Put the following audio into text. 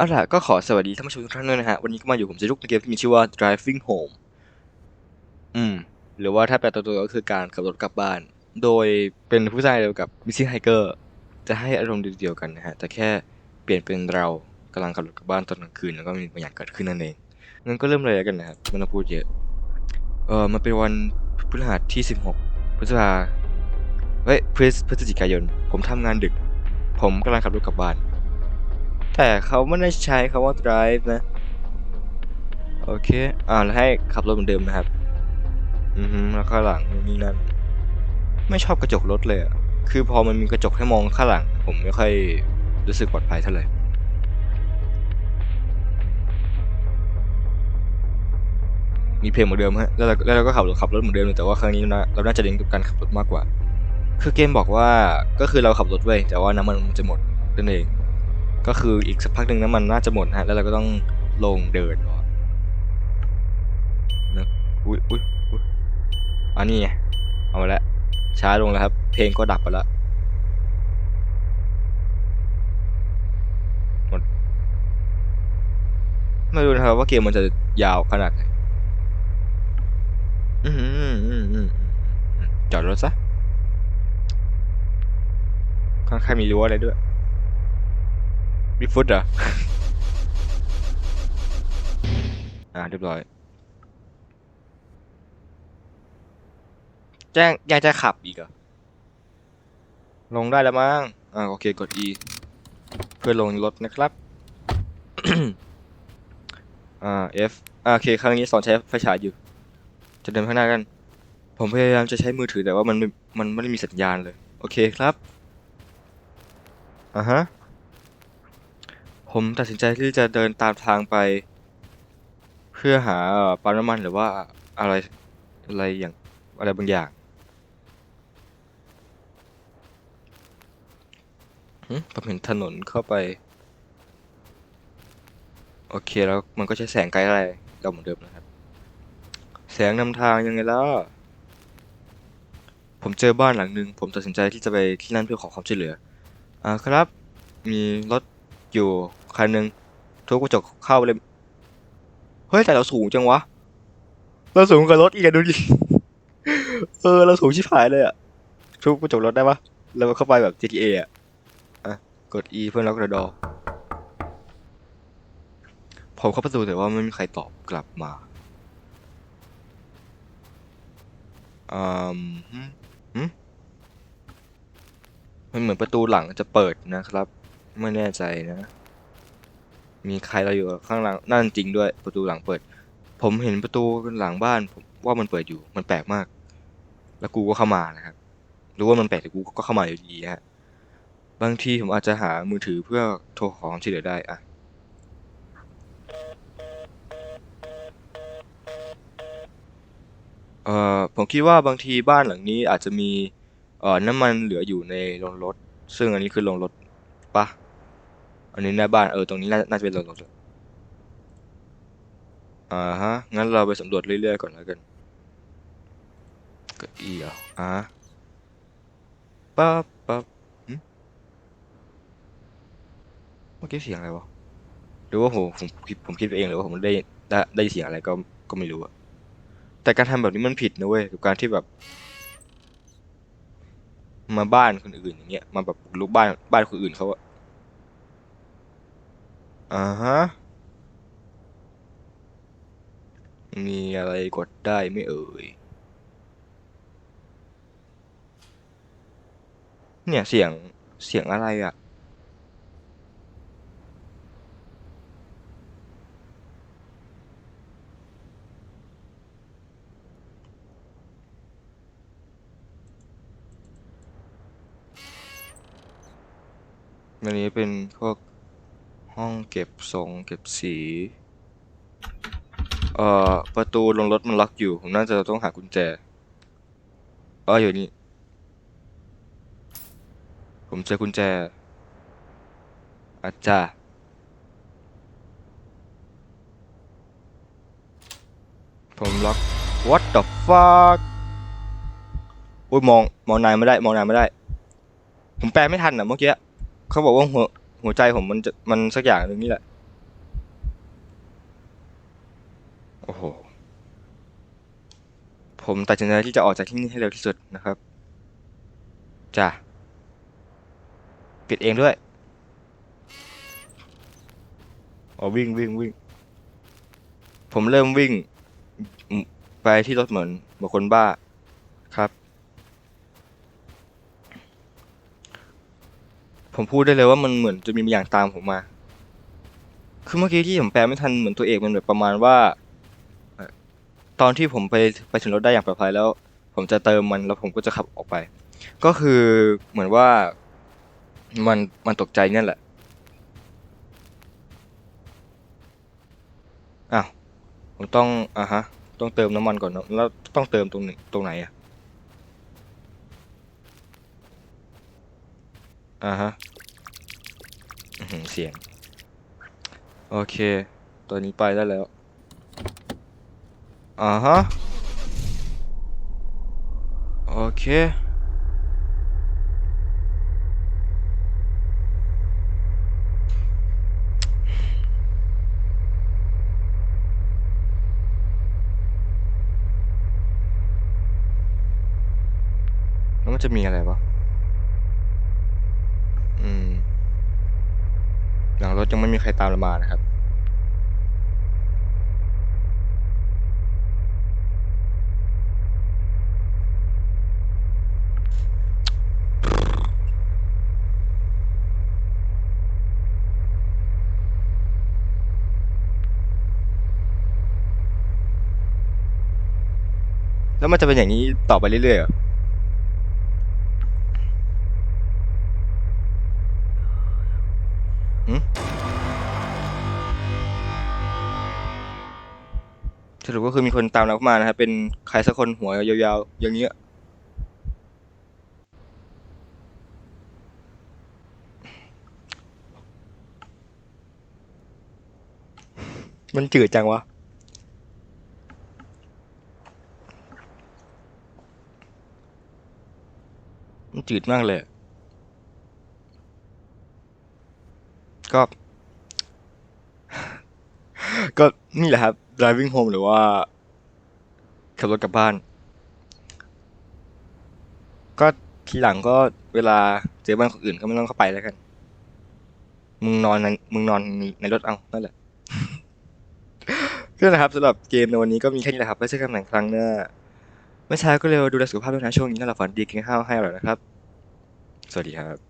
เอาล่ะก็ขอสวัสดีท่านผู้ชมทุกท่านด้วยนะฮะ วันนี้ก็มาอยู่ผมเจลุกในเกมที่มีชื่อว่า driving home อืม หรือว่าถ้าแปลตัวตัวก็คือการขับรถกลับบ้าน โดยเป็นผู้สร้างเดียวกับ Missing Hiker จะให้อารมณ์เดียวกันนะฮะ แต่แค่เปลี่ยนเป็นเรากำลังขับรถกลับบ้านตอนกลางคืน แล้วก็มีบางอย่างเกิดขึ้นนั่นเองงั้นก็เริ่มเลยกันนะครับไม่ต้องพูดเยอะ เออมันเป็นวันพฤหัสที่ 16 พฤษภาเฮ้ยพฤศพฤศจิกายน ผมทำงานดึก ผมกำลังขับรถกลับบ้าน แต่เขาไม่ได้ใช้คำว่า drive นะ โอเค อ่าแล้วให้ขับรถเหมือนเดิมนะครับ อือฮึแล้วข้างหลังนี่นั่น ไม่ชอบกระจกรถเลยอะคือพอมันมีกระจกให้มองข้างหลัง ผมไม่ค่อยรู้สึกปลอดภัยเท่าไหร่มีเพลงเหมือนเดิมฮะแล้วเราแล้วเราก็ขับรถขับรถเหมือนเดิมเลยแต่ว่าครั้งนี้นะเราน่าจะเน้นกับการขับรถมากกว่า คือเกมบอกว่าก็คือเราขับรถไว้ยแต่ว่าน้ำมันมันจะหมดนั่นเอง ก็คืออีกสักพักหนึ่งน้ำมันน่าจะหมดนะฮะ แล้วเราก็ต้องลงเดินก่อนนะอุ้ยอุ้ยอุ้ยอันนี้ไงเอามาแล้วช้าลงแล้วครับ เพลงก็ดับไปแล้วหมดไม่รู้นะครับว่าเกมมันจะยาวขนาดไหนอืมอืมอืมอืมอือจอดรถซะข้างมีรั้วอะไรด้วย มีฟุตเหรอ อ่าเรียบร้อย แจ้งยังจะขับอีกเหรอ ลงได้แล้วมั้ง อ่าโอเคกด E เพื่อลงรถนะครับ อ่า F อ่าโอเคครั้งนี้สอนใช้ไฟฉายอยู่ จะเดินข้างหน้ากัน ผมพยายามจะใช้มือถือแต่ว่ามันไม่มันไม่ได้มีสัญญาณเลย โอเคครับอ่าฮะ ผมตัดสินใจที่จะเดินตามทางไป เพื่อหาปั๊มน้ำมันหรือว่าอะไรอะไรอย่างอะไรบางอย่างผมเห็นถนนเข้าไป โอเคแล้วมันก็ใช้แสงไกด์อะไรเราเหมือนเดิมนะครับ แสงนำทางยังไงล่ะผมเจอบ้านหลังหนึ่งผมตัดสินใจที่จะไปที่นั่นเพื่อขอความช่วยเหลืออ่าครับ มีรถอยู่ คันหนึ่งทุบกระจกเข้าไปเลย เฮ้ยแต่เราสูงจังวะ เราสูงกว่ารถอีกอะดูดิ เออเราสูงชิบหายเลยอะทุบกระจกรถได้ปะแล้วก็เข้าไปแบบ GTA อะอะ กด E เพื่อล็อกระดอผมเข้าประตูแต่ว่าไม่มีใครตอบกลับมาอืมมันเหมือนประตูหลังจะเปิดนะครับ ไม่แน่ใจนะ มีใครเราอยู่ข้างหลังนั่นจริงด้วยประตูหลังเปิด ผมเห็นประตูหลังบ้านผมว่ามันเปิดอยู่มันแปลกมาก แล้วกูก็เข้ามานะครับรู้ว่ามันแปลกแต่กูก็เข้ามาอยู่ดีฮะบางทีผมอาจจะหามือถือเพื่อโทรขอความช่วยเหลือได้อะเอ่อผมคิดว่าบางทีบ้านหลังนี้อาจจะมีเอ่อน้ำมันเหลืออยู่ในโรงรถ ซึ่งอันนี้คือโรงรถปะ อันนี้หน้าบ้านเออตรงนี้น่าน่าจะเป็นโรงรถแหละอ่าฮะงั้นเราไปสำรวจเรื่อยๆก่อนแล้วกันก็อีเหรออ่าปั๊บปั๊บหึเมื่อกี้เสียงอะไรวะหรือว่าผมผมคิดผมคิดไปเองหรือว่าผมได้ได้ได้เสียงอะไรก็ก็ไม่รู้อะแต่การทำแบบนี้มันผิดนะเว้ยกับการที่แบบ มาบ้านคนอื่นอย่างเงี้ยมาแบบบุกรุกบ้านบ้านคนอื่นเขาอะ อ่าฮะ มีอะไรกดได้ไม่เอ่ย เนี่ยเสียงเสียงอะไรอะ อันนี้เป็นพวก ห้องเก็บทรงเก็บสี เอ่อ ประตูลงรถมันล็อกอยู่ ผมน่าจะต้องหากุญแจอ๋ออยู่นี่ ผมเจอกุญแจอาจารย์ผมล็อก what the fuck อุ้ยมอง มองนายไม่ได้ มองนายไม่ได้ ผมแปลไม่ทันอะเมื่อกี้ เขาบอกว่าหัว หัวใจผมมันจะมันสักอย่างหนึ่งนี่แหละ โอ้โห ผมตัดสินใจที่จะออกจากที่นี่ให้เร็วที่สุดนะครับ จ้ะ ปิดเองด้วยอ๋อวิ่งวิ่งวิ่ง ผมเริ่มวิ่ง ไปที่รถเหมือนเหมือนคนบ้า ผมพูดได้เลยว่ามันเหมือนจะมีบางอย่างตามผมมา คือเมื่อกี้ที่ผมแปลไม่ทันเหมือนตัวเอกมันแบบประมาณว่า ตอนที่ผมไปไปถึงรถได้อย่างปลอดภัยแล้ว ผมจะเติมมันแล้วผมก็จะขับออกไป ก็คือเหมือนว่ามันมันตกใจนั่นแหละ อ้าว ผมต้องอ่าฮะ ต้องเติมน้ำมันก่อนเนอะแล้วต้องเติมตรงตรงไหนอะ อ่าฮะเสียง โอเค ตัวนี้ไปได้แล้ว อ่าฮะ โอเค แล้วมันจะมีอะไรวะม หลังรถ ยังไม่มีใครตามเรามานะครับแล้วมันจะเป็นอย่างนี้ต่อไปเรื่อยๆเหรอหืม สรุปก็คือมีคนตามเราเข้ามานะครับเป็นใครสักคนหัวยาวๆ อย่างเงี้ยมันจืดจังวะ มันจืดมากเลย ก็ ก็นี่แหละครับ driving home หรือว่าขับรถกลับบ้าน ก็ทีหลังก็เวลาเจอบ้านคนอื่นก็ไม่ต้องเข้าไปแล้วกัน มึงนอนในมึงนอนในรถเอา นั่นแหละก็นะครับสำหรับเกมในวันนี้ก็มีแค่นี้แหละครับไว้เจอกันใหม่ครั้งหน้าไม่ช้าก็เร็วดูแลสุขภาพด้วยนะช่วงนี้น่าหลับฝันดีกินข้าวให้อร่อยนะครับ สวัสดีครับ